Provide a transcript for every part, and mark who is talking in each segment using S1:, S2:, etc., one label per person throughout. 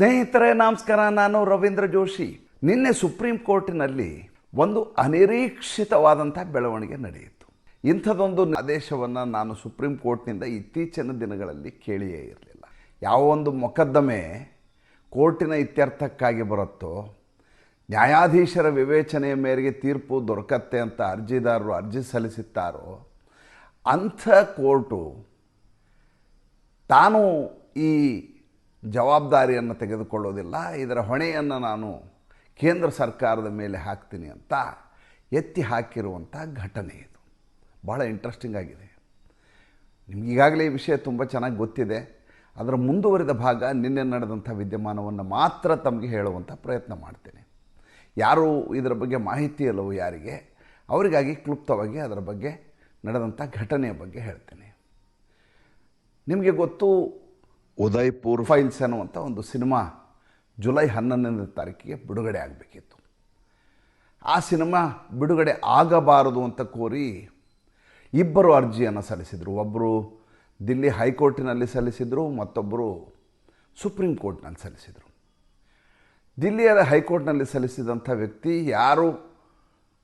S1: ಸ್ನೇಹಿತರೆ, ನಮಸ್ಕಾರ. ನಾನು ರವೀಂದ್ರ ಜೋಶಿ. ನಿನ್ನೆ ಸುಪ್ರೀಂ ಕೋರ್ಟಿನಲ್ಲಿ ಒಂದು ಅನಿರೀಕ್ಷಿತವಾದಂಥ ಬೆಳವಣಿಗೆ ನಡೆಯಿತು. ಇಂಥದೊಂದು ಆದೇಶವನ್ನು ನಾನು ಸುಪ್ರೀಂ ಕೋರ್ಟ್ನಿಂದ ಇತ್ತೀಚಿನ ದಿನಗಳಲ್ಲಿ ಕೇಳಿಯೇ ಇರಲಿಲ್ಲ. ಯಾವ ಒಂದು ಮೊಕದ್ದಮೆ ಕೋರ್ಟಿನ ಇತ್ಯರ್ಥಕ್ಕಾಗಿ ಬರುತ್ತೋ, ನ್ಯಾಯಾಧೀಶರ ವಿವೇಚನೆಯ ಮೇರೆಗೆ ತೀರ್ಪು ದೊರಕತ್ತೆ ಅಂತ ಅರ್ಜಿದಾರರು ಅರ್ಜಿ ಸಲ್ಲಿಸುತ್ತಾರೋ, ಅಂಥ ಕೋರ್ಟು ತಾನು ಈ ಜವಾಬ್ದಾರಿಯನ್ನು ತೆಗೆದುಕೊಳ್ಳೋದಿಲ್ಲ, ಇದರ ಹೊಣೆಯನ್ನು ನಾನು ಕೇಂದ್ರ ಸರ್ಕಾರದ ಮೇಲೆ ಹಾಕ್ತೀನಿ ಅಂತ ಎತ್ತಿ ಹಾಕಿರುವಂಥ ಘಟನೆ ಇದು. ಭಾಳ ಇಂಟ್ರೆಸ್ಟಿಂಗ್ ಆಗಿದೆ. ನಿಮ್ಗೆ ಈಗಾಗಲೇ ಈ ವಿಷಯ ತುಂಬ ಚೆನ್ನಾಗಿ ಗೊತ್ತಿದೆ. ಅದರ ಮುಂದುವರಿದ ಭಾಗ ನಿನ್ನೆ ನಡೆದಂಥ ವಿದ್ಯಮಾನವನ್ನು ಮಾತ್ರ ತಮಗೆ ಹೇಳುವಂಥ ಪ್ರಯತ್ನ ಮಾಡ್ತೇನೆ. ಯಾರು ಇದರ ಬಗ್ಗೆ ಮಾಹಿತಿ ಇಲ್ಲವೋ ಯಾರಿಗೆ, ಅವರಿಗಾಗಿ ಕ್ಲುಪ್ತವಾಗಿ ಅದರ ಬಗ್ಗೆ ನಡೆದಂಥ ಘಟನೆಯ ಬಗ್ಗೆ ಹೇಳ್ತೇನೆ. ನಿಮಗೆ ಗೊತ್ತು ಉದಯ್ಪುರ್ ಫೈಲ್ಸ್ ಅನ್ನುವಂಥ ಒಂದು ಸಿನಿಮಾ ಜುಲೈ ಹನ್ನೊಂದನೇ ತಾರೀಕಿಗೆ ಬಿಡುಗಡೆ ಆಗಬೇಕಿತ್ತು. ಆ ಸಿನಿಮಾ ಬಿಡುಗಡೆ ಆಗಬಾರದು ಅಂತ ಕೋರಿ ಇಬ್ಬರು ಅರ್ಜಿಯನ್ನು ಸಲ್ಲಿಸಿದರು. ಒಬ್ಬರು ದಿಲ್ಲಿ ಹೈಕೋರ್ಟಿನಲ್ಲಿ ಸಲ್ಲಿಸಿದರು ಮತ್ತೊಬ್ಬರು ಸುಪ್ರೀಂ ಕೋರ್ಟ್ನಲ್ಲಿ ಸಲ್ಲಿಸಿದರು. ದಿಲ್ಲಿಯ ಹೈಕೋರ್ಟ್ನಲ್ಲಿ ಸಲ್ಲಿಸಿದಂಥ ವ್ಯಕ್ತಿ ಯಾರು,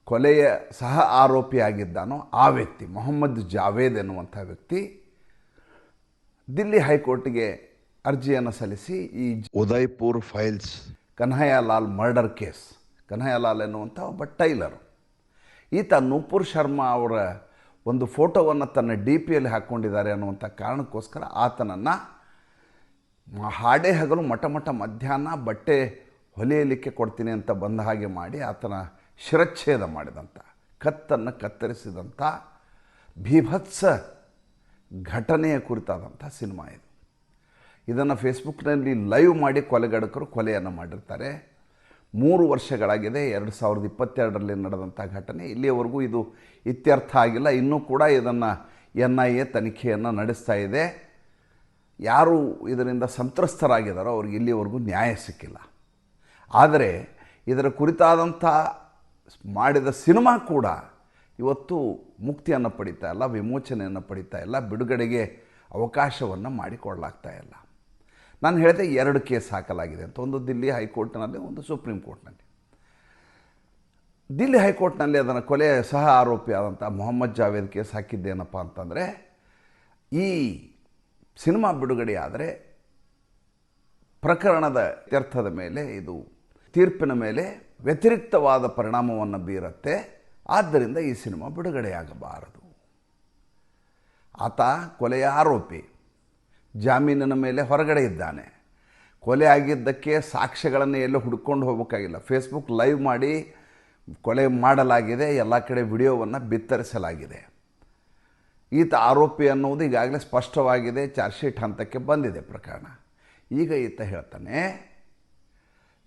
S1: ಕೊಲೆಯ ಸಹ ಆರೋಪಿಯಾಗಿದ್ದಾನೋ ಆ ವ್ಯಕ್ತಿ, ಮೊಹಮ್ಮದ್ ಜಾವೇದ್ ಎನ್ನುವಂಥ ವ್ಯಕ್ತಿ ದಿಲ್ಲಿ ಹೈಕೋರ್ಟ್ಗೆ ಅರ್ಜಿಯನ್ನು ಸಲ್ಲಿಸಿ ಈ
S2: Udaipur files.
S1: Kanhaiyalal murder case. Kanhaiyalal ಎನ್ನುವಂಥ ಒಬ್ಬ ಟೈಲರ್. ಈತ ನೂಪುರ್ ಶರ್ಮಾ ಅವರ ಒಂದು ಫೋಟೋವನ್ನು ತನ್ನ ಡಿ ಪಿಯಲ್ಲಿ ಹಾಕ್ಕೊಂಡಿದ್ದಾರೆ ಅನ್ನುವಂಥ ಕಾರಣಕ್ಕೋಸ್ಕರ ಆತನನ್ನು ಹಾಡೇ ಹಗಲು ಮಠ ಮಠ ಮಧ್ಯಾಹ್ನ ಬಟ್ಟೆ ಹೊಲಿಯಲಿಕ್ಕೆ ಕೊಡ್ತೀನಿ ಅಂತ ಬಂದ ಹಾಗೆ ಮಾಡಿ ಆತನ ಶಿರಚ್ಛೇದ ಮಾಡಿದಂಥ ಕತ್ತನ್ನು ಕತ್ತರಿಸಿದಂಥ ಭೀಭತ್ಸ ಘಟನೆಯ ಕುರಿತಾದಂಥ ಸಿನಿಮಾ ಇದು. ಇದನ್ನು ಫೇಸ್ಬುಕ್ನಲ್ಲಿ ಲೈವ್ ಮಾಡಿ ಕೊಲೆಗಡಕರು ಕೊಲೆಯನ್ನು ಮಾಡಿರ್ತಾರೆ. ಮೂರು ವರ್ಷಗಳಾಗಿದೆ, ಎರಡು ಸಾವಿರದ ಇಪ್ಪತ್ತೆರಡರಲ್ಲಿ ನಡೆದಂಥ ಘಟನೆ. ಇಲ್ಲಿಯವರೆಗೂ ಇದು ಇತ್ಯರ್ಥ ಆಗಿಲ್ಲ. ಇನ್ನೂ ಕೂಡ ಇದನ್ನು ಎನ್ ಐ ಎ ತನಿಖೆಯನ್ನು ನಡೆಸ್ತಾ ಇದೆ. ಯಾರು ಇದರಿಂದ ಸಂತ್ರಸ್ತರಾಗಿದ್ದಾರೋ ಅವ್ರಿಗೆ ಇಲ್ಲಿಯವರೆಗೂ ನ್ಯಾಯ ಸಿಕ್ಕಿಲ್ಲ. ಆದರೆ ಇದರ ಕುರಿತಾದಂಥ ಮಾಡಿದ ಸಿನಿಮಾ ಕೂಡ ಇವತ್ತು ಮುಕ್ತಿಯನ್ನು ಪಡಿತಾ ಇಲ್ಲ, ವಿಮೋಚನೆಯನ್ನು ಪಡಿತಾ ಇಲ್ಲ, ಬಿಡುಗಡೆಗೆ ಅವಕಾಶವನ್ನು ಮಾಡಿಕೊಡ್ಲಾಗ್ತಾ ಇಲ್ಲ. ನಾನು ಹೇಳಿದೆ ಎರಡು ಕೇಸ್ ಹಾಕಲಾಗಿದೆ ಅಂತ. ಒಂದು ದಿಲ್ಲಿ ಹೈಕೋರ್ಟ್ನಲ್ಲಿ, ಒಂದು ಸುಪ್ರೀಂ ಕೋರ್ಟ್ನಲ್ಲಿ. ದಿಲ್ಲಿ ಹೈಕೋರ್ಟ್ನಲ್ಲಿ ಅದನ್ನು ಕೊಲೆ ಸಹ ಆರೋಪಿಯಾದಂಥ ಮೊಹಮ್ಮದ್ ಜಾವೇದ್ ಕೇಸ್ ಹಾಕಿದ್ದೇನಪ್ಪ ಅಂತಂದರೆ, ಈ ಸಿನಿಮಾ ಬಿಡುಗಡೆಯಾದರೆ ಪ್ರಕರಣದ ಇತ್ಯರ್ಥದ ಮೇಲೆ, ಇದು ತೀರ್ಪಿನ ಮೇಲೆ ವ್ಯತಿರಿಕ್ತವಾದ ಪರಿಣಾಮವನ್ನು ಬೀರುತ್ತೆ. ಆದ್ದರಿಂದ ಈ ಸಿನಿಮಾ ಬಿಡುಗಡೆಯಾಗಬಾರದು. ಆತ ಕೊಲೆಯ ಆರೋಪಿ. ಜಾಮೀನಿನ ಮೇಲೆ ಹೊರಗಡೆ ಇದ್ದಾನೆ. ಕೊಲೆ ಆಗಿದ್ದಕ್ಕೆ ಸಾಕ್ಷ್ಯಗಳನ್ನು ಎಲ್ಲೂ ಹುಡ್ಕೊಂಡು ಹೋಗಬೇಕಾಗಿಲ್ಲ. ಫೇಸ್ಬುಕ್ ಲೈವ್ ಮಾಡಿ ಕೊಲೆ ಮಾಡಲಾಗಿದೆ. ಎಲ್ಲ ಕಡೆ ವಿಡಿಯೋವನ್ನು ಬಿತ್ತರಿಸಲಾಗಿದೆ. ಈತ ಆರೋಪಿ ಅನ್ನೋದು ಈಗಾಗಲೇ ಸ್ಪಷ್ಟವಾಗಿದೆ. ಚಾರ್ಜ್ ಶೀಟ್ ಹಂತಕ್ಕೆ ಬಂದಿದೆ ಪ್ರಕರಣ. ಈಗ ಈತ ಹೇಳ್ತಾನೆ,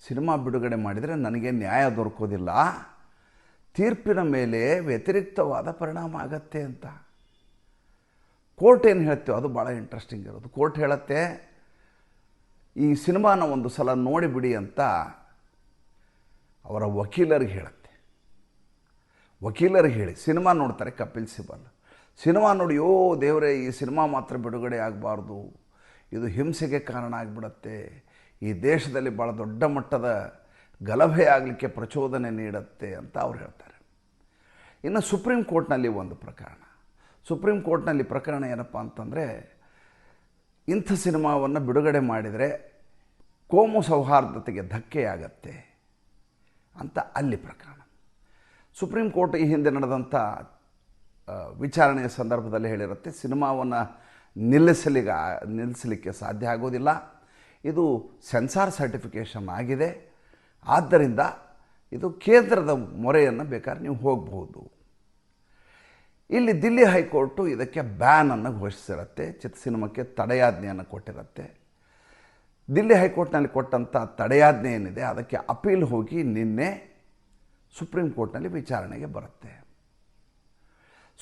S1: ಸಿನಿಮಾ ಬಿಡುಗಡೆ ಮಾಡಿದರೆ ನನಗೆ ನ್ಯಾಯ ದೊರಕೋದಿಲ್ಲ. ತೀರ್ಪಿನ ಮೇಲೆ ವ್ಯತಿರಿಕ್ತವಾದ ಪರಿಣಾಮ ಆಗತ್ತೆ ಅಂತ. ಕೋರ್ಟ್ ಏನು ಹೇಳ್ತೀವೋ ಅದು ಭಾಳ ಇಂಟ್ರೆಸ್ಟಿಂಗ್ ಇರೋದು. ಕೋರ್ಟ್ ಹೇಳತ್ತೆ, ಈ ಸಿನಿಮಾನ ಒಂದು ಸಲ ನೋಡಿಬಿಡಿ ಅಂತ ಅವರ ವಕೀಲರಿಗೆ ಹೇಳುತ್ತೆ. ವಕೀಲರಿಗೆ ಹೇಳಿ, ಸಿನಿಮಾ ನೋಡ್ತಾರೆ ಕಪಿಲ್ ಸಿಬಲ್. ಸಿನಿಮಾ ನೋಡಿ, ಓ ದೇವರೇ, ಈ ಸಿನಿಮಾ ಮಾತ್ರ ಬಿಡುಗಡೆ ಆಗಬಾರ್ದು. ಇದು ಹಿಂಸೆಗೆ ಕಾರಣ ಆಗಿಬಿಡತ್ತೆ. ಈ ದೇಶದಲ್ಲಿ ಭಾಳ ದೊಡ್ಡ ಮಟ್ಟದ ಗಲಭೆ ಆಗಲಿಕ್ಕೆ ಪ್ರಚೋದನೆ ನೀಡುತ್ತೆ ಅಂತ ಅವ್ರು ಹೇಳ್ತಾರೆ. ಇನ್ನು ಸುಪ್ರೀಂ ಕೋರ್ಟ್ನಲ್ಲಿ ಒಂದು ಪ್ರಕರಣ. ಸುಪ್ರೀಂ ಕೋರ್ಟ್ನಲ್ಲಿ ಪ್ರಕರಣ ಏನಪ್ಪ ಅಂತಂದರೆ, ಇಂಥ ಸಿನಿಮಾವನ್ನು ಬಿಡುಗಡೆ ಮಾಡಿದರೆ ಕೋಮು ಸೌಹಾರ್ದತೆಗೆ ಧಕ್ಕೆಯಾಗತ್ತೆ ಅಂತ ಅಲ್ಲಿ ಪ್ರಕರಣ. ಸುಪ್ರೀಂ ಕೋರ್ಟ್ ಈ ಹಿಂದೆ ನಡೆದಂಥ ವಿಚಾರಣೆಯ ಸಂದರ್ಭದಲ್ಲಿ ಹೇಳಿರುತ್ತೆ, ಸಿನಿಮಾವನ್ನು ನಿಲ್ಲಿಸಲಿಗ, ನಿಲ್ಲಿಸಲಿಕ್ಕೆ ಸಾಧ್ಯ ಆಗೋದಿಲ್ಲ. ಇದು ಸೆನ್ಸಾರ್ ಸರ್ಟಿಫಿಕೇಷನ್ ಆಗಿದೆ. ಆದ್ದರಿಂದ ಇದು ಕೇಂದ್ರದ ಮೊರೆಯನ್ನು ಬೇಕಾದ್ರೆ ನೀವು ಹೋಗಬಹುದು. ಇಲ್ಲಿ ದಿಲ್ಲಿ ಹೈಕೋರ್ಟು ಇದಕ್ಕೆ ಬ್ಯಾನನ್ನು ಘೋಷಿಸಿರುತ್ತೆ ಚಿತ್ರ ಸಿನಿಮಾಕ್ಕೆ ತಡೆಯಾಜ್ಞೆಯನ್ನು ಕೊಟ್ಟಿರುತ್ತೆ. ದಿಲ್ಲಿ ಹೈಕೋರ್ಟ್ನಲ್ಲಿ ಕೊಟ್ಟಂಥ ತಡೆಯಾಜ್ಞೆ ಏನಿದೆ, ಅದಕ್ಕೆ ಅಪೀಲ್ ಹೋಗಿ ನಿನ್ನೆ ಸುಪ್ರೀಂ ಕೋರ್ಟ್ನಲ್ಲಿ ವಿಚಾರಣೆಗೆ ಬರುತ್ತೆ.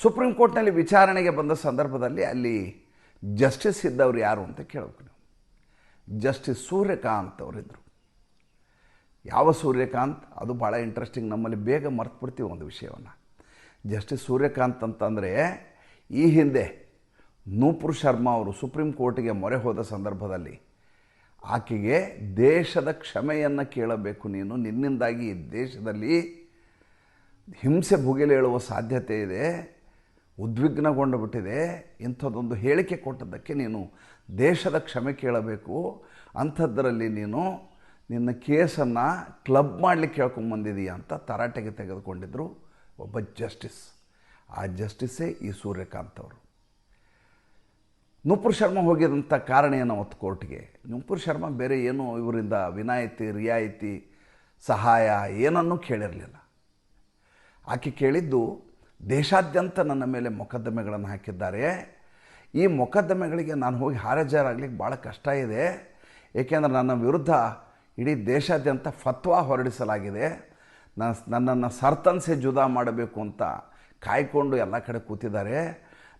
S1: ಸುಪ್ರೀಂ ಕೋರ್ಟ್ನಲ್ಲಿ ವಿಚಾರಣೆಗೆ ಬಂದ ಸಂದರ್ಭದಲ್ಲಿ ಅಲ್ಲಿ ಜಸ್ಟಿಸ್ ಇದ್ದವ್ರು ಯಾರು ಅಂತ ಕೇಳಬೇಕು ಜಸ್ಟಿಸ್ ಸೂರ್ಯಕಾಂತ್ ಅವರಿದ್ದರು ಯಾವ ಸೂರ್ಯಕಾಂತ್, ಅದು ಭಾಳ ಇಂಟ್ರೆಸ್ಟಿಂಗ್ ನಮ್ಮಲ್ಲಿ ಬೇಗ ಮರ್ತುಬಿಡ್ತೀವಿ ಒಂದು ವಿಷಯವನ್ನು. ಜಸ್ಟಿಸ್ ಸೂರ್ಯಕಾಂತ್ ಅಂತಂದರೆ, ಈ ಹಿಂದೆ ನೂಪುರ್ ಶರ್ಮಾ ಅವರು ಸುಪ್ರೀಂ ಕೋರ್ಟಿಗೆ ಮೊರೆ ಹೋದ ಸಂದರ್ಭದಲ್ಲಿ, ಆಕೆಗೆ ದೇಶದ ಕ್ಷಮೆಯನ್ನು ಕೇಳಬೇಕು ನೀನು, ನಿನ್ನಿಂದಾಗಿ ಈ ದೇಶದಲ್ಲಿ ಹಿಂಸೆ ಭುಗಿಲೇಳುವ ಸಾಧ್ಯತೆ ಇದೆ, ಉದ್ವಿಗ್ನಗೊಂಡು ಬಿಟ್ಟಿದೆ, ಇಂಥದ್ದೊಂದು ಹೇಳಿಕೆ ಕೊಟ್ಟದ್ದಕ್ಕೆ ನೀನು ದೇಶದ ಕ್ಷಮೆ ಕೇಳಬೇಕು ಅಂಥದ್ದರಲ್ಲಿ ನೀನು ನಿನ್ನ ಕೇಸನ್ನು ಕ್ಲಬ್ ಮಾಡಲಿಕ್ಕೆ ಕೇಳ್ಕೊಂಬಂದಿದೀಯ ಅಂತ ತರಾಟೆಗೆ ತೆಗೆದುಕೊಂಡಿದ್ದರು ಒಬ್ಬ ಜಸ್ಟಿಸ್. ಆ ಜಸ್ಟಿಸ್ಸೇ ಈ ಸೂರ್ಯಕಾಂತ್ ಅವರು. ನುಪುರ್ ಶರ್ಮಾ ಹೋಗಿದಂಥ ಕಾರಣ ಏನು ಅವತ್ತು ಕೋರ್ಟ್ಗೆ? ನುಪುರ್ ಶರ್ಮಾ ಬೇರೆ ಏನು ಇವರಿಂದ ವಿನಾಯಿತಿ, ರಿಯಾಯಿತಿ, ಸಹಾಯ ಏನನ್ನೂ ಕೇಳಿರಲಿಲ್ಲ. ಆಕೆ ಕೇಳಿದ್ದು, ದೇಶಾದ್ಯಂತ ನನ್ನ ಮೇಲೆ ಮೊಕದ್ದಮೆಗಳನ್ನು ಹಾಕಿದ್ದಾರೆ. ಈ ಮೊಕದ್ದಮೆಗಳಿಗೆ ನಾನು ಹೋಗಿ ಹಾರಜಾರಾಗ್ಲಿಕ್ಕೆ ಭಾಳ ಕಷ್ಟ ಇದೆ. ಏಕೆಂದರೆ ನನ್ನ ವಿರುದ್ಧ ಇಡೀ ದೇಶಾದ್ಯಂತ ಫತ್ವಾ ಹೊರಡಿಸಲಾಗಿದೆ. ನನ್ನ ನನ್ನನ್ನು ಸರ್ತನ್ಸೆ ಜುದಾ ಮಾಡಬೇಕು ಅಂತ ಕಾಯ್ಕೊಂಡು ಎಲ್ಲ ಕಡೆ ಕೂತಿದ್ದಾರೆ.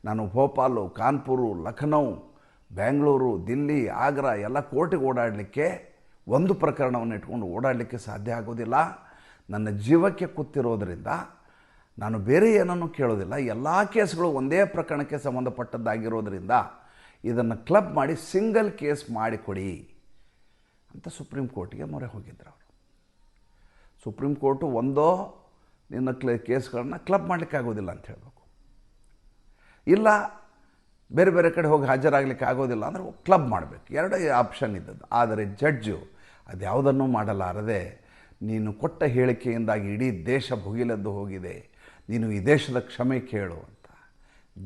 S1: ನಾನು ಭೋಪಾಲು, ಕಾನ್ಪುರು, ಲಖನೌ ಬೆಂಗಳೂರು ದಿಲ್ಲಿ, ಆಗ್ರಾ ಎಲ್ಲ ಕೋರ್ಟಿಗೆ ಓಡಾಡಲಿಕ್ಕೆ ಒಂದು ಪ್ರಕರಣವನ್ನು ಇಟ್ಕೊಂಡು ಓಡಾಡಲಿಕ್ಕೆ ಸಾಧ್ಯ ಆಗೋದಿಲ್ಲ. ನನ್ನ ಜೀವಕ್ಕೆ ಕೂತಿರೋದರಿಂದ ನಾನು ಬೇರೆ ಏನನ್ನೂ ಕೇಳೋದಿಲ್ಲ. ಎಲ್ಲ ಕೇಸ್ಗಳು ಒಂದೇ ಪ್ರಕರಣಕ್ಕೆ ಸಂಬಂಧಪಟ್ಟದ್ದಾಗಿರೋದ್ರಿಂದ ಇದನ್ನು ಕ್ಲಬ್ ಮಾಡಿ ಸಿಂಗಲ್ ಕೇಸ್ ಮಾಡಿಕೊಡಿ. ಅಂತ ಸುಪ್ರೀಂ ಕೋರ್ಟಿಗೆ ಮೊರೆ ಹೋಗಿದ್ರು ಅವರು. ಸುಪ್ರೀಂ ಕೋರ್ಟು ಒಂದೋ ನಿನ್ನ ಕ್ಲ ಕೇಸ್ಗಳನ್ನ ಕ್ಲಬ್ ಮಾಡಲಿಕ್ಕೆ ಆಗೋದಿಲ್ಲ ಅಂತ ಹೇಳಬೇಕು. ಇಲ್ಲ, ಬೇರೆ ಬೇರೆ ಕಡೆ ಹೋಗಿ ಹಾಜರಾಗಲಿಕ್ಕೆ ಆಗೋದಿಲ್ಲ ಅಂದರೆ ಕ್ಲಬ್ ಮಾಡಬೇಕು. ಎರಡೇ ಆಪ್ಷನ್ ಇದ್ದದ್ದು. ಆದರೆ ಜಡ್ಜು ಅದು ಯಾವುದನ್ನೂ ಮಾಡಲಾರದೆ, ನೀನು ಕೊಟ್ಟ ಹೇಳಿಕೆಯಿಂದಾಗಿ ಇಡೀ ದೇಶ ಭುಗಿಲೆದ್ದು ಹೋಗಿದೆ, ನೀನು ಈ ದೇಶದ ಕ್ಷಮೆ ಕೇಳು ಅಂತ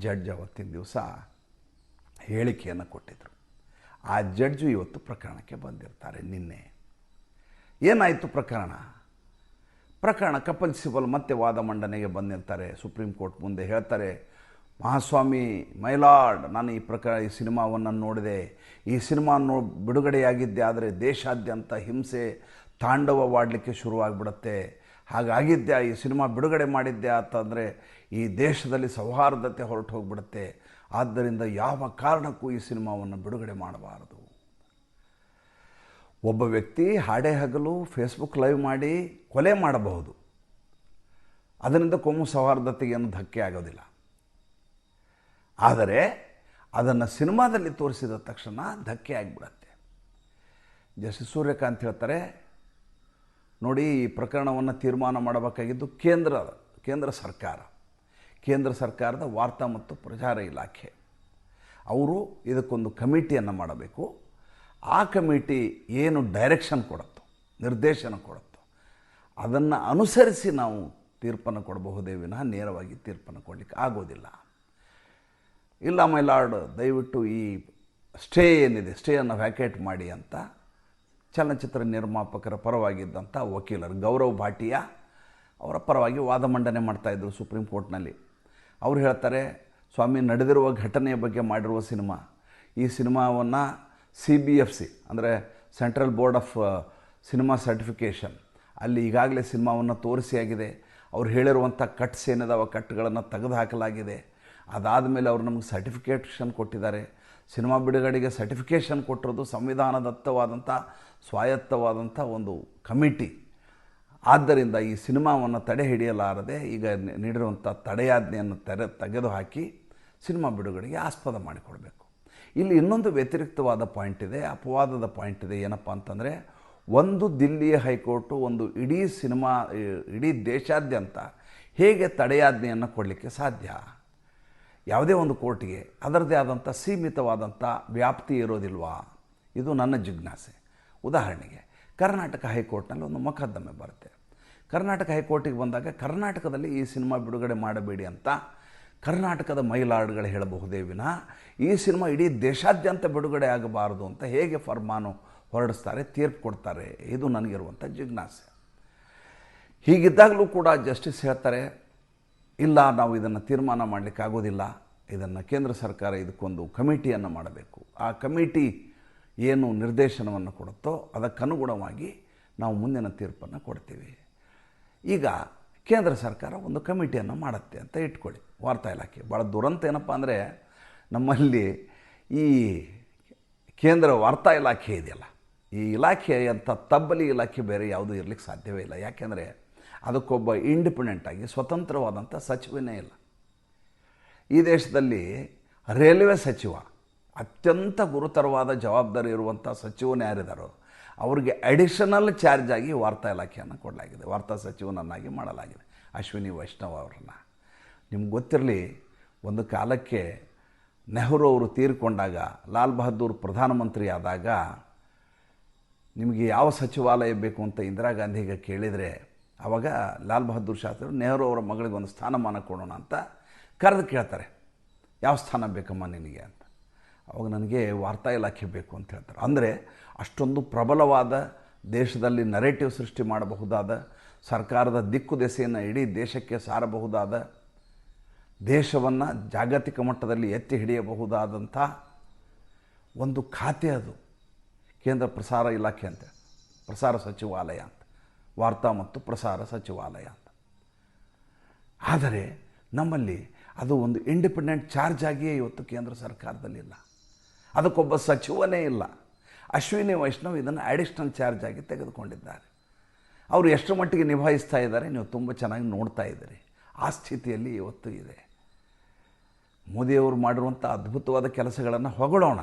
S1: ಜಡ್ಜ್ ಅವತ್ತಿನ ದಿವಸ ಹೇಳಿಕೆಯನ್ನು ಕೊಟ್ಟಿದ್ದರು ಆ ಜಡ್ಜು ಇವತ್ತು ಪ್ರಕರಣಕ್ಕೆ ಬಂದಿರ್ತಾರೆ ನಿನ್ನೆ. ಏನಾಯಿತು ಪ್ರಕರಣ? ಪ್ರಕರಣ ಕಪಲ್ ಸಿಬಲ್ ಮತ್ತೆ ವಾದ ಮಂಡನೆಗೆ ಬಂದಿರ್ತಾರೆ. ಸುಪ್ರೀಂ ಕೋರ್ಟ್ ಮುಂದೆ ಹೇಳ್ತಾರೆ, ಮಹಾಸ್ವಾಮಿ ಮೈಲಾರ್ಡ್ ನಾನು ಈ ಪ್ರಕಾರ ಈ ಸಿನಿಮಾವನ್ನು ನೋಡಿದೆ. ಈ ಸಿನಿಮಾ ನೋ, ಬಿಡುಗಡೆಯಾಗಿದ್ದೆ, ಆದರೆ ದೇಶಾದ್ಯಂತ ಹಿಂಸೆ ತಾಂಡವವಾಡಲಿಕ್ಕೆ ಶುರುವಾಗಿಬಿಡುತ್ತೆ. ಹಾಗಾಗಿದ್ದೆ ಈ ಸಿನಿಮಾ ಬಿಡುಗಡೆ ಮಾಡಿದ್ದೆ ಅಂತಂದರೆ ಈ ದೇಶದಲ್ಲಿ ಸೌಹಾರ್ದತೆ ಹೊರಟು ಹೋಗ್ಬಿಡುತ್ತೆ ಆದ್ದರಿಂದ ಯಾವ ಕಾರಣಕ್ಕೂ ಈ ಸಿನಿಮಾವನ್ನು ಬಿಡುಗಡೆ ಮಾಡಬಾರದು. ಒಬ್ಬ ವ್ಯಕ್ತಿ ಹಾಡೆ ಹಗಲು ಫೇಸ್ಬುಕ್ ಲೈವ್ ಮಾಡಿ ಕೊಲೆ ಮಾಡಬಹುದು. ಅದರಿಂದ ಕೋಮು ಸೌಹಾರ್ದತೆಗೆ ಏನು ಧಕ್ಕೆ ಆಗೋದಿಲ್ಲ. ಆದರೆ ಅದನ್ನು ಸಿನಿಮಾದಲ್ಲಿ ತೋರಿಸಿದ ತಕ್ಷಣ ಧಕ್ಕೆ ಆಗಿಬಿಡತ್ತೆ. ಜಸ್ಟಿಸ್ ಸೂರ್ಯಕಾಂತ್ ಹೇಳ್ತಾರೆ, ನೋಡಿ ಈ ಪ್ರಕರಣವನ್ನು ತೀರ್ಮಾನ ಮಾಡಬೇಕಾಗಿದ್ದು ಕೇಂದ್ರ ಕೇಂದ್ರ ಸರ್ಕಾರ. ಕೇಂದ್ರ ಸರ್ಕಾರದ ವಾರ್ತಾ ಮತ್ತು ಪ್ರಚಾರ ಇಲಾಖೆ. ಅವರು ಇದಕ್ಕೊಂದು ಕಮಿಟಿಯನ್ನು ಮಾಡಬೇಕು. ಆ ಕಮಿಟಿ ಏನು ಡೈರೆಕ್ಷನ್ ಕೊಡುತ್ತೋ, ನಿರ್ದೇಶನ ಕೊಡುತ್ತೋ, ಅದನ್ನು ಅನುಸರಿಸಿ ನಾವು ತೀರ್ಪನ್ನು ಕೊಡಬಹುದೇ ವಿನಃ ನೇರವಾಗಿ ತೀರ್ಪನ್ನು ಕೊಡಲಿಕ್ಕೆ ಆಗೋದಿಲ್ಲ. ಇಲ್ಲ ಮೈ ಲಾರ್ಡ್, ದಯವಿಟ್ಟು ಈ ಸ್ಟೇ ಏನಿದೆ, ಸ್ಟೇಯನ್ನು ವ್ಯಾಕೇಟ್ ಮಾಡಿ ಅಂತ, ಚಲನಚಿತ್ರ ನಿರ್ಮಾಪಕರ ಪರವಾಗಿದ್ದಂಥ ವಕೀಲರು ಗೌರವ್ ಭಾಟಿಯಾ ಅವರ ಪರವಾಗಿ ವಾದ ಮಂಡನೆ ಮಾಡ್ತಾಯಿದ್ರು ಸುಪ್ರೀಂ ಕೋರ್ಟ್ನಲ್ಲಿ. ಅವರು ಹೇಳ್ತಾರೆ, ಸ್ವಾಮಿ, ನಡೆದಿರುವ ಘಟನೆಯ ಬಗ್ಗೆ ಮಾಡಿರುವ ಸಿನಿಮಾ. ಈ ಸಿನಿಮಾವನ್ನು ಸಿ ಬಿ ಎಫ್ ಸಿ ಅಂದರೆ central board of cinema certification ಅಲ್ಲಿ ಈಗಾಗಲೇ ಸಿನಿಮಾವನ್ನು ತೋರಿಸಿ ಆಗಿದೆ. ಅವ್ರು ಹೇಳಿರುವಂಥ ಕಟ್ಸ್ ಏನಿದಾವ, ಕಟ್ಗಳನ್ನು ತೆಗೆದು ಹಾಕಲಾಗಿದೆ ಅದಾದಮೇಲೆ ಅವರು ನಮಗೆ ಸರ್ಟಿಫಿಕೇಷನ್ ಕೊಟ್ಟಿದ್ದಾರೆ. ಸಿನಿಮಾ ಬಿಡುಗಡೆಗೆ ಸರ್ಟಿಫಿಕೇಷನ್ ಕೊಟ್ಟಿರೋದು ಸಂವಿಧಾನದತ್ತವಾದಂಥ ಸ್ವಾಯತ್ತವಾದಂಥ ಒಂದು ಕಮಿಟಿ. ಆದ್ದರಿಂದ ಈ ಸಿನಿಮಾವನ್ನು ತಡೆ ಹಿಡಿಯಲಾರದೆ ಈಗ ನೀಡಿರುವಂಥ ತಡೆಯಾಜ್ಞೆಯನ್ನು ತೆರೆ, ತೆಗೆದುಹಾಕಿ ಸಿನಿಮಾ ಬಿಡುಗಡೆಗೆ ಆಸ್ಪದ ಮಾಡಿಕೊಡ್ಬೇಕು. ಇಲ್ಲಿ ಇನ್ನೊಂದು ವ್ಯತಿರಿಕ್ತವಾದ ಪಾಯಿಂಟ್ ಇದೆ, ಅಪವಾದದ ಪಾಯಿಂಟ್ ಇದೆ. ಏನಪ್ಪ ಅಂತಂದರೆ, ಒಂದು ದಿಲ್ಲಿಯ ಹೈಕೋರ್ಟು ಒಂದು ಇಡೀ ಸಿನಿಮಾ ಇಡೀ ದೇಶಾದ್ಯಂತ ಹೇಗೆ ತಡೆಯಾಜ್ಞೆಯನ್ನು ಕೊಡಲಿಕ್ಕೆ ಸಾಧ್ಯ? ಯಾವುದೇ ಒಂದು ಕೋರ್ಟಿಗೆ ಅದರದೇ ಆದಂಥ ಸೀಮಿತವಾದಂಥ ವ್ಯಾಪ್ತಿ ಇರೋದಿಲ್ವಾ? ಇದು ನನ್ನ ಜಿಜ್ಞಾಸೆ. ಉದಾಹರಣೆಗೆ ಕರ್ನಾಟಕ ಹೈಕೋರ್ಟ್ನಲ್ಲಿ ಒಂದು ಮೊಕದ್ದಮೆ ಬರುತ್ತೆ. ಕರ್ನಾಟಕ ಹೈಕೋರ್ಟಿಗೆ ಬಂದಾಗ ಕರ್ನಾಟಕದಲ್ಲಿ ಈ ಸಿನಿಮಾ ಬಿಡುಗಡೆ ಮಾಡಬೇಡಿ ಅಂತ ಕರ್ನಾಟಕದ ಮೈಲಾರ್ಡ್ಗಳು ಹೇಳಬಹುದೇ ವಿನ, ಈ ಸಿನಿಮಾ ಇಡೀ ದೇಶಾದ್ಯಂತ ಬಿಡುಗಡೆ ಆಗಬಾರದು ಅಂತ ಹೇಗೆ ಫರ್ಮಾನು ಹೊರಡಿಸ್ತಾರೆ, ತೀರ್ಪು ಕೊಡ್ತಾರೆ, ಇದು ನನಗಿರುವಂಥ ಜಿಜ್ಞಾಸೆ. ಹೀಗಿದ್ದಾಗಲೂ ಕೂಡ ಜಸ್ಟಿಸ್ ಹೇಳ್ತಾರೆ, ಇಲ್ಲ ನಾವು ಇದನ್ನು ತೀರ್ಮಾನ ಮಾಡಲಿಕ್ಕಾಗೋದಿಲ್ಲ, ಇದನ್ನು ಕೇಂದ್ರ ಸರ್ಕಾರ ಇದಕ್ಕೊಂದು ಕಮಿಟಿಯನ್ನು ಮಾಡಬೇಕು. ಆ ಕಮಿಟಿ ಏನು ನಿರ್ದೇಶನವನ್ನು ಕೊಡುತ್ತೋ ಅದಕ್ಕನುಗುಣವಾಗಿ ನಾವು ಮುಂದಿನ ತೀರ್ಪನ್ನು ಕೊಡ್ತೀವಿ. ಈಗ ಕೇಂದ್ರ ಸರ್ಕಾರ ಒಂದು ಕಮಿಟಿಯನ್ನು ಮಾಡುತ್ತೆ ಅಂತ ಇಟ್ಕೊಳ್ಳಿ. ವಾರ್ತಾ ಇಲಾಖೆ. ಭಾಳ ದುರಂತ ಏನಪ್ಪ ಅಂದರೆ ನಮ್ಮಲ್ಲಿ ಈ ಕೇಂದ್ರ ವಾರ್ತಾ ಇಲಾಖೆ ಇದೆಯಲ್ಲ. ಈ ಇಲಾಖೆ ಅಂತ ತಬ್ಬಲಿ ಇಲಾಖೆ ಬೇರೆ ಯಾವುದೂ ಇರಲಿಕ್ಕೆ ಸಾಧ್ಯವೇ ಇಲ್ಲ. ಯಾಕೆಂದರೆ ಅದಕ್ಕೊಬ್ಬ ಇಂಡಿಪೆಂಡೆಂಟ್ ಆಗಿ ಸ್ವತಂತ್ರವಾದಂಥ ಸಚಿವನೇ ಇಲ್ಲ. ಈ ದೇಶದಲ್ಲಿ ರೈಲ್ವೆ ಸಚಿವ ಅತ್ಯಂತ ಗುರುತರವಾದ ಜವಾಬ್ದಾರಿ ಇರುವಂಥ ಸಚಿವನು ಯಾರಿದ್ದಾರೋ ಅವರಿಗೆ ಅಡಿಷನಲ್ ಚಾರ್ಜ್ ಆಗಿ ವಾರ್ತಾ ಇಲಾಖೆಯನ್ನು ಕೊಡಲಾಗಿದೆ. ವಾರ್ತಾ ಸಚಿವನನ್ನಾಗಿ ಮಾಡಲಾಗಿದೆ. ಅಶ್ವಿನಿ ವೈಷ್ಣವ ಅವರನ್ನು. ನಿಮ್ಗೆ ಗೊತ್ತಿರಲಿ, ಒಂದು ಕಾಲಕ್ಕೆ ನೆಹರು ಅವರು ತೀರಿಕೊಂಡಾಗ, ಲಾಲ್ ಬಹದ್ದೂರ್ ಪ್ರಧಾನಮಂತ್ರಿ ಆದಾಗ, ನಿಮಗೆ ಯಾವ ಸಚಿವಾಲಯ ಬೇಕು ಅಂತ ಇಂದಿರಾ ಗಾಂಧಿಗೆ ಕೇಳಿದರೆ ಆವಾಗ ಲಾಲ್ ಬಹದ್ದೂರ್ ಶಾಸ್ತ್ರಿ ನೆಹರು ಅವರ ಮಗಳಿಗೆ ಒಂದು ಸ್ಥಾನಮಾನ ಕೊಡೋಣ ಅಂತ ಕರೆದು ಕೇಳ್ತಾರೆ. ಯಾವ ಸ್ಥಾನ ಬೇಕಮ್ಮ ನಿನಗೆ ಅಂತ. ಅವಾಗ ನನಗೆ ವಾರ್ತಾ ಇಲಾಖೆ ಬೇಕು ಅಂತ ಹೇಳ್ತಾರೆ. ಅಂದರೆ ಅಷ್ಟೊಂದು ಪ್ರಬಲವಾದ ದೇಶದಲ್ಲಿ ನರೇಟಿವ್ ಸೃಷ್ಟಿ ಮಾಡಬಹುದಾದ, ಸರ್ಕಾರದ ದಿಕ್ಕು ದೆಸೆಯನ್ನು ಇಡೀ ದೇಶಕ್ಕೆ ಸಾರಬಹುದಾದ, ದೇಶವನ್ನು ಜಾಗತಿಕ ಮಟ್ಟದಲ್ಲಿ ಎತ್ತಿ ಹಿಡಿಯಬಹುದಾದಂಥ ಒಂದು ಖಾತೆ ಅದು. ಕೇಂದ್ರ ಪ್ರಸಾರ ಇಲಾಖೆ ಅಂತ, ಪ್ರಸಾರ ಸಚಿವಾಲಯ ಅಂತ, ವಾರ್ತಾ ಮತ್ತು ಪ್ರಸಾರ ಸಚಿವಾಲಯ ಅಂತ. ಆದರೆ ನಮ್ಮಲ್ಲಿ ಅದು ಒಂದು ಇಂಡಿಪೆಂಡೆಂಟ್ ಚಾರ್ಜ್ ಆಗಿಯೇ ಇವತ್ತು ಕೇಂದ್ರ ಸರ್ಕಾರದಲ್ಲಿಲ್ಲ. ಅದಕ್ಕೊಬ್ಬ ಸಚಿವನೇ ಇಲ್ಲ. ಅಶ್ವಿನಿ ವೈಷ್ಣವ್ ಇದನ್ನು ಅಡಿಷ್ನಲ್ ಚಾರ್ಜ್ ಆಗಿ ತೆಗೆದುಕೊಂಡಿದ್ದಾರೆ. ಅವರು ಎಷ್ಟು ಮಟ್ಟಿಗೆ ನಿಭಾಯಿಸ್ತಾ ಇದ್ದಾರೆ ನೀವು ತುಂಬ ಚೆನ್ನಾಗಿ ನೋಡ್ತಾ ಇದ್ದೀರಿ. ಆ ಸ್ಥಿತಿಯಲ್ಲಿ ಇವತ್ತು ಇದೆ. ಮೋದಿಯವರು ಮಾಡಿರುವಂಥ ಅದ್ಭುತವಾದ ಕೆಲಸಗಳನ್ನು ಹೊಗಳೋಣ.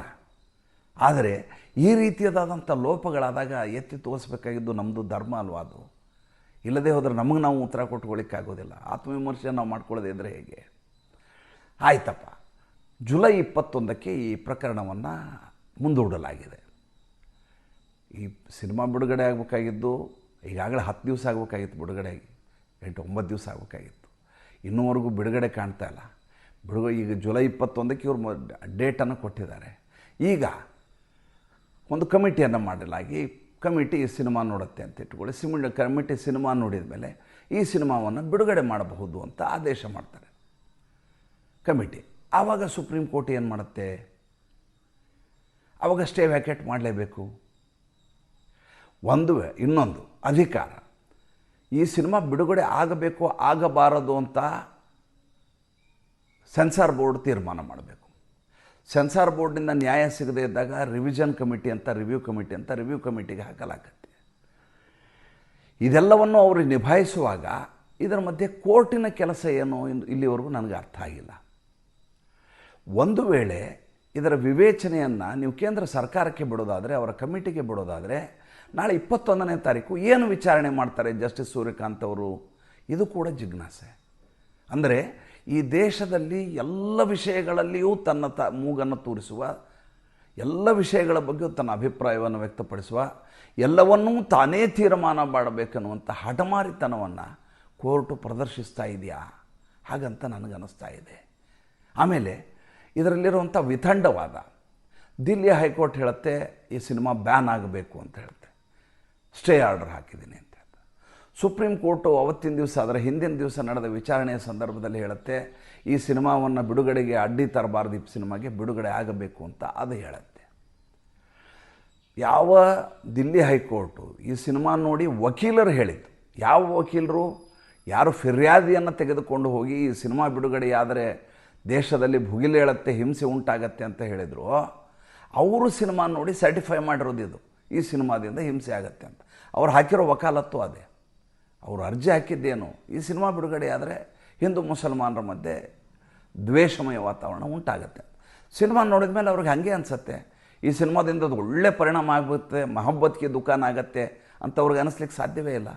S1: ಆದರೆ ಈ ರೀತಿಯದಾದಂಥ ಲೋಪಗಳಾದಾಗ ಎತ್ತಿ ತೋರಿಸ್ಬೇಕಾಗಿದ್ದು ನಮ್ಮದು ಧರ್ಮ ಅಲ್ವಾ ಅದು? ಇಲ್ಲದೆ ಹೋದರೆ ನಮಗೆ ನಾವು ಉತ್ತರ ಕೊಟ್ಕೊಳ್ಳಿಕ್ಕಾಗೋದಿಲ್ಲ. ಆತ್ಮವಿಮರ್ಶೆ ನಾವು ಮಾಡ್ಕೊಳ್ಳೋದೇ ಇದ್ದರೆ ಹೇಗೆ? ಆಯ್ತಪ್ಪ. ಜುಲೈ ಇಪ್ಪತ್ತೊಂದಕ್ಕೆ ಈ ಪ್ರಕರಣವನ್ನು ಮುಂದೂಡಲಾಗಿದೆ. ಈ ಸಿನಿಮಾ ಬಿಡುಗಡೆ ಆಗಬೇಕಾಗಿದ್ದು, ಈಗಾಗಲೇ ಹತ್ತು ದಿವಸ ಆಗಬೇಕಾಗಿತ್ತು ಬಿಡುಗಡೆ ಎಂಟು ಒಂಬತ್ತು ದಿವಸ ಆಗಬೇಕಾಗಿತ್ತು. ಇನ್ನೂವರೆಗೂ ಬಿಡುಗಡೆ ಕಾಣ್ತಾ ಇಲ್ಲ. ಬಿಡುಗಡೆ ಈಗ ಜುಲೈ ಇಪ್ಪತ್ತೊಂದಕ್ಕೆ ಇವರು ಡೇಟನ್ನು ಕೊಟ್ಟಿದ್ದಾರೆ. ಈಗ ಒಂದು ಕಮಿಟಿಯನ್ನು ಮಾಡಲಾಗಿ, ಕಮಿಟಿ ಈ ಸಿನಿಮಾ ನೋಡುತ್ತೆ ಅಂತ ಇಟ್ಕೊಳ್ಳಿ ಸಿಮ್ ಕಮಿಟಿ ಸಿನಿಮಾ ನೋಡಿದ ಮೇಲೆ ಈ ಸಿನಿಮಾವನ್ನು ಬಿಡುಗಡೆ ಮಾಡಬಹುದು ಅಂತ ಆದೇಶ ಮಾಡ್ತಾರೆ. ಕಮಿಟಿ. ಆವಾಗ ಸುಪ್ರೀಂ ಕೋರ್ಟ್ ಏನು ಮಾಡುತ್ತೆ? ಆವಾಗ ಸ್ಟೇ ವ್ಯಾಕೆಟ್ ಮಾಡಲೇಬೇಕು. ಒಂದು ಇನ್ನೊಂದು, ಅಧಿಕಾರ. ಈ ಸಿನಿಮಾ ಬಿಡುಗಡೆ ಆಗಬೇಕು ಆಗಬಾರದು ಅಂತ ಸೆನ್ಸಾರ್ ಬೋರ್ಡ್ ತೀರ್ಮಾನ ಮಾಡಬೇಕು. ಸೆನ್ಸಾರ್ ಬೋರ್ಡ್ನಿಂದ ನ್ಯಾಯ ಸಿಗದೇ ಇದ್ದಾಗ ರಿವಿಷನ್ ಕಮಿಟಿ ಅಂತ, ರಿವ್ಯೂ ಕಮಿಟಿ ಅಂತ, ರಿವ್ಯೂ ಕಮಿಟಿಗೆ ಹಾಕಲಾಗತ್ತೆ. ಇದೆಲ್ಲವನ್ನು ಅವರು ನಿಭಾಯಿಸುವಾಗ ಇದರ ಮಧ್ಯೆ ಕೋರ್ಟಿನ ಕೆಲಸ ಏನು ಇಲ್ಲಿವರೆಗೂ ನನಗೆ ಅರ್ಥ ಆಗಿಲ್ಲ. ಒಂದು ವೇಳೆ ಇದರ ವಿವೇಚನೆಯನ್ನು ನೀವು ಕೇಂದ್ರ ಸರ್ಕಾರಕ್ಕೆ ಬಿಡೋದಾದರೆ, ಅವರ ಕಮಿಟಿಗೆ ಬಿಡೋದಾದರೆ, ನಾಳೆ ಇಪ್ಪತ್ತೊಂದನೇ ತಾರೀಕು ಏನು ವಿಚಾರಣೆ ಮಾಡ್ತಾರೆ ಜಸ್ಟಿಸ್ ಸೂರ್ಯಕಾಂತ್ ಅವರು? ಇದು ಕೂಡ ಜಿಜ್ಞಾಸೆ. ಅಂದರೆ ಈ ದೇಶದಲ್ಲಿ ಎಲ್ಲ ವಿಷಯಗಳಲ್ಲಿಯೂ ತನ್ನ ತ ಮೂಗನ್ನು ತೂರಿಸುವ, ಎಲ್ಲ ವಿಷಯಗಳ ಬಗ್ಗೆಯೂ ತನ್ನ ಅಭಿಪ್ರಾಯವನ್ನು ವ್ಯಕ್ತಪಡಿಸುವ, ಎಲ್ಲವನ್ನೂ ತಾನೇ ತೀರ್ಮಾನ ಮಾಡಬೇಕನ್ನುವಂಥ ಹಠಮಾರಿತನವನ್ನು ಕೋರ್ಟು ಪ್ರದರ್ಶಿಸ್ತಾ ಇದೆಯಾ? ಹಾಗಂತ ನನಗನ್ನಿಸ್ತಾ ಇದೆ. ಆಮೇಲೆ ಇದರಲ್ಲಿರುವಂಥ ವಿಥಂಡವಾದ ದಿಲ್ಲಿ ಹೈಕೋರ್ಟ್ ಹೇಳುತ್ತೆ, ಈ ಸಿನಿಮಾ ಬ್ಯಾನ್ ಆಗಬೇಕು ಅಂತ ಹೇಳುತ್ತೆ. ಸ್ಟೇ ಆರ್ಡರ್ ಹಾಕಿದ್ದೀನಿ ಅಂತ ಹೇಳ್ತಾರೆ ಸುಪ್ರೀಂ ಕೋರ್ಟು ಅವತ್ತಿನ ದಿವಸ ಅದರ ಹಿಂದಿನ ದಿವಸ ನಡೆದ ವಿಚಾರಣೆಯ ಸಂದರ್ಭದಲ್ಲಿ ಹೇಳುತ್ತೆ, ಈ ಸಿನಿಮಾವನ್ನು ಬಿಡುಗಡೆಗೆ ಅಡ್ಡಿ ತರಬಾರ್ದು, ಈ ಸಿನಿಮಾಗೆ ಬಿಡುಗಡೆ ಆಗಬೇಕು ಅಂತ ಅದು ಹೇಳುತ್ತೆ. ಯಾವ ದಿಲ್ಲಿ ಹೈಕೋರ್ಟು ಈ ಸಿನಿಮಾ ನೋಡಿ ವಕೀಲರು ಹೇಳಿದ್ದು, ಯಾವ ವಕೀಲರು, ಯಾರು ಫಿರ್ಯಾದಿಯನ್ನು ತೆಗೆದುಕೊಂಡು ಹೋಗಿ ಈ ಸಿನಿಮಾ ಬಿಡುಗಡೆಯಾದರೆ ದೇಶದಲ್ಲಿ ಭುಗಿಲೇಳತ್ತೆ, ಹಿಂಸೆ ಉಂಟಾಗತ್ತೆ ಅಂತ ಹೇಳಿದರು. ಅವರು ಸಿನಿಮಾ ನೋಡಿ ಸರ್ಟಿಫೈ ಮಾಡಿರೋದು ಇದು. ಈ ಸಿನಿಮಾದಿಂದ ಹಿಂಸೆ ಆಗತ್ತೆ ಅಂತ. ಅವ್ರು ಹಾಕಿರೋ ವಕಾಲತ್ತು ಅದೇ. ಅವರು ಅರ್ಜಿ ಹಾಕಿದ್ದೇನು. ಈ ಸಿನಿಮಾ ಬಿಡುಗಡೆ ಆದರೆ ಹಿಂದೂ ಮುಸಲ್ಮಾನರ ಮಧ್ಯೆ ದ್ವೇಷಮಯ ವಾತಾವರಣ ಉಂಟಾಗತ್ತೆ. ಸಿನಿಮಾ ನೋಡಿದ ಮೇಲೆ ಅವ್ರಿಗೆ ಹಾಗೆ ಅನಿಸತ್ತೆ. ಈ ಸಿನಿಮಾದಿಂದ ಅದು ಒಳ್ಳೆ ಪರಿಣಾಮ ಆಗುತ್ತೆ ಮಹಬ್ಬತ್ಗೆ ದುಕಾನ್ ಆಗತ್ತೆ ಅಂತ ಅವ್ರಿಗೆ ಅನಿಸ್ಲಿಕ್ಕೆ ಸಾಧ್ಯವೇ ಇಲ್ಲ.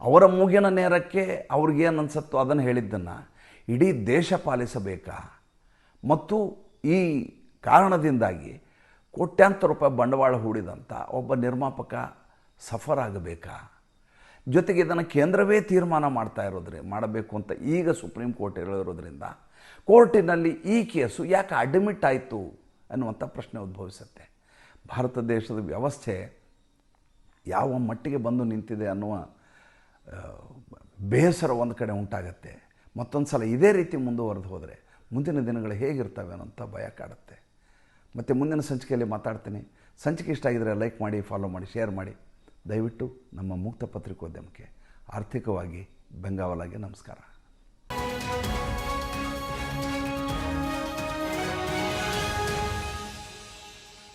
S1: ಅವರ ಮೂಗಿನ ನೇರಕ್ಕೆ ಅವ್ರಿಗೇನು ಅನಿಸುತ್ತೋ ಅದನ್ನು ಹೇಳಿದ್ದನ್ನು ಇಡೀ ದೇಶ ಪಾಲಿಸಬೇಕಾ? ಮತ್ತು ಈ ಕಾರಣದಿಂದಾಗಿ ಕೋಟ್ಯಾಂತರ ರೂಪಾಯಿ ಬಂಡವಾಳ ಹೂಡಿದಂಥ ಒಬ್ಬ ನಿರ್ಮಾಪಕ ಸಫರ್ ಆಗಬೇಕಾ ಜೊತೆಗೆ ಇದನ್ನು ಕೇಂದ್ರವೇ ತೀರ್ಮಾನ ಮಾಡ್ತಾ ಇರೋದ್ರಿ, ಮಾಡಬೇಕು ಅಂತ ಈಗ ಸುಪ್ರೀಂ ಕೋರ್ಟ್ ಹೇಳಿರೋದ್ರಿಂದ ಕೋರ್ಟಿನಲ್ಲಿ ಈ ಕೇಸು ಯಾಕೆ ಅಡ್ಮಿಟ್ ಆಯಿತು ಅನ್ನುವಂಥ ಪ್ರಶ್ನೆ ಉದ್ಭವಿಸುತ್ತೆ. ಭಾರತ ದೇಶದ ವ್ಯವಸ್ಥೆ ಯಾವ ಮಟ್ಟಿಗೆ ಬಂದು ನಿಂತಿದೆ ಅನ್ನುವ ಬೇಸರ ಒಂದು ಕಡೆ ಉಂಟಾಗತ್ತೆ. ಮತ್ತೊಂದು ಸಲ ಇದೇ ರೀತಿ ಮುಂದುವರೆದು ಹೋದರೆ ಮುಂದಿನ ದಿನಗಳು ಹೇಗಿರ್ತವೆ ಅನ್ನೋಂಥ ಭಯ ಕಾಡುತ್ತೆ. ಮತ್ತು ಮುಂದಿನ ಸಂಚಿಕೆಯಲ್ಲಿ ಮಾತಾಡ್ತೀನಿ. ಸಂಚಿಕೆ ಇಷ್ಟ ಆಗಿದರೆ ಲೈಕ್ ಮಾಡಿ, ಫಾಲೋ ಮಾಡಿ, ಶೇರ್ ಮಾಡಿ. ದಯವಿಟ್ಟು ನಮ್ಮ ಮುಕ್ತ ಪತ್ರಿಕೋದ್ಯಮಕ್ಕೆ ಆರ್ಥಿಕವಾಗಿ ಬೆಂಗಾವಲಾಗಿ ನಮಸ್ಕಾರ.